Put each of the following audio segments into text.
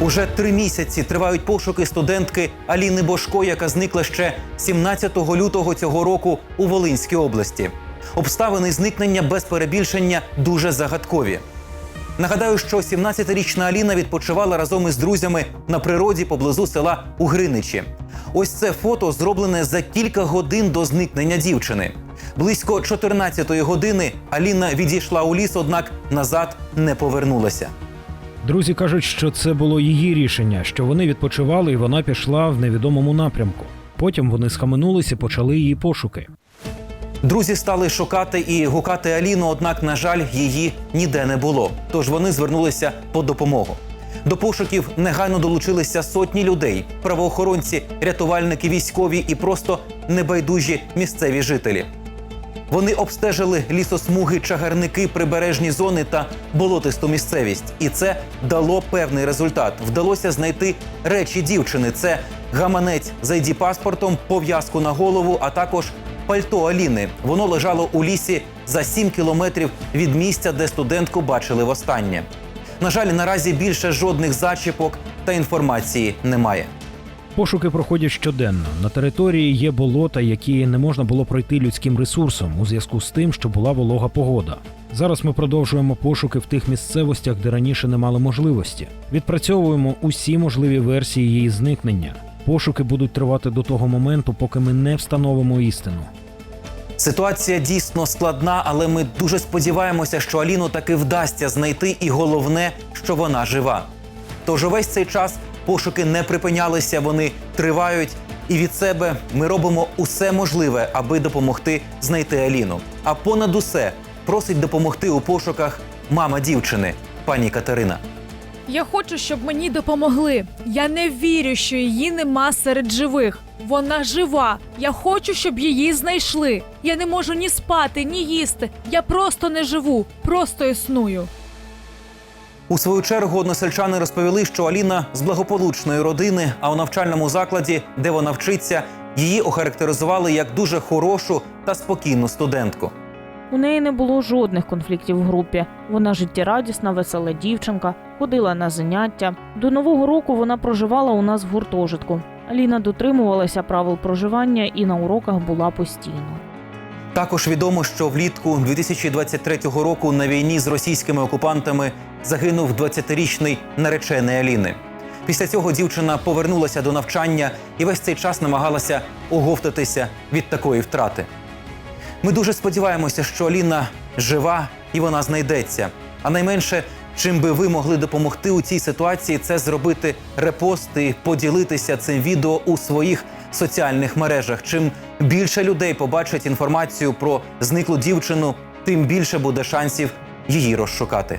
Уже три місяці тривають пошуки студентки Аліни Бошко, яка зникла ще 17 лютого цього року у Волинській області. Обставини зникнення без перебільшення дуже загадкові. Нагадаю, що 17-річна Аліна відпочивала разом із друзями на природі поблизу села Угриничі. Ось це фото зроблене за кілька годин до зникнення дівчини. Близько 14-ї години Аліна відійшла у ліс, однак назад не повернулася. Друзі кажуть, що це було її рішення, що вони відпочивали, і вона пішла в невідомому напрямку. Потім вони схаменулися і почали її пошуки. Друзі стали шукати і гукати Аліну, однак, на жаль, її ніде не було. Тож вони звернулися по допомогу. До пошуків негайно долучилися сотні людей: правоохоронці, рятувальники, військові і просто небайдужі місцеві жителі. Вони обстежили лісосмуги, чагарники, прибережні зони та болотисту місцевість. І це дало певний результат. Вдалося знайти речі дівчини: це гаманець з id паспортом, пов'язку на голову, а також пальто Аліни. Воно лежало у лісі за 7 кілометрів від місця, де студентку бачили востаннє. На жаль, наразі більше жодних зачіпок та інформації немає. Пошуки проходять щоденно. На території є болота, які не можна було пройти людським ресурсом у зв'язку з тим, що була волога погода. Зараз ми продовжуємо пошуки в тих місцевостях, де раніше не мали можливості. Відпрацьовуємо усі можливі версії її зникнення. Пошуки будуть тривати до того моменту, поки ми не встановимо істину. Ситуація дійсно складна, але ми дуже сподіваємося, що Аліну таки вдасться знайти, і головне, що вона жива. Тож увесь цей час пошуки не припинялися, вони тривають. І від себе ми робимо усе можливе, аби допомогти знайти Аліну. А понад усе просить допомогти у пошуках мама дівчини, пані Катерина. Я хочу, щоб мені допомогли. Я не вірю, що її нема серед живих. Вона жива. Я хочу, щоб її знайшли. Я не можу ні спати, ні їсти. Я просто не живу, просто існую. У свою чергу односельчани розповіли, що Аліна з благополучної родини, а у навчальному закладі, де вона вчиться, її охарактеризували як дуже хорошу та спокійну студентку. У неї не було жодних конфліктів в групі. Вона життєрадісна, весела дівчинка, ходила на заняття. До нового року вона проживала у нас в гуртожитку. Аліна дотримувалася правил проживання і на уроках була постійно. Також відомо, що влітку 2023 року на війні з російськими окупантами загинув 20-річний наречений Аліни. Після цього дівчина повернулася до навчання і весь цей час намагалася оговтатися від такої втрати. Ми дуже сподіваємося, що Аліна жива і вона знайдеться. А найменше, чим би ви могли допомогти у цій ситуації, це зробити репости, поділитися цим відео у своїх соціальних мережах. Чим більше людей побачать інформацію про зниклу дівчину, тим більше буде шансів її розшукати.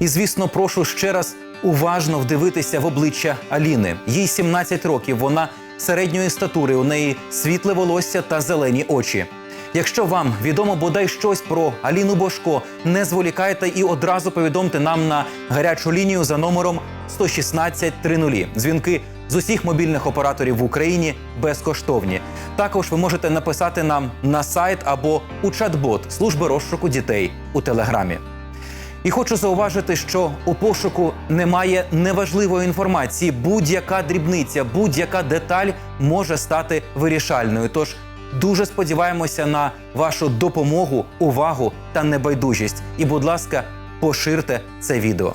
І звісно, прошу ще раз уважно вдивитися в обличчя Аліни. Їй 17 років. Вона середньої статури. У неї світле волосся та зелені очі. Якщо вам відомо бодай щось про Аліну Бошко, не зволікайте і одразу повідомте нам на гарячу лінію за номером 116 30. Дзвінки з усіх мобільних операторів в Україні безкоштовні. Також ви можете написати нам на сайт або у чат-бот служби розшуку дітей у телеграмі. І хочу зауважити, що у пошуку немає неважливої інформації. Будь-яка дрібниця, будь-яка деталь може стати вирішальною. Тож дуже сподіваємося на вашу допомогу, увагу та небайдужість. І, будь ласка, поширте це відео.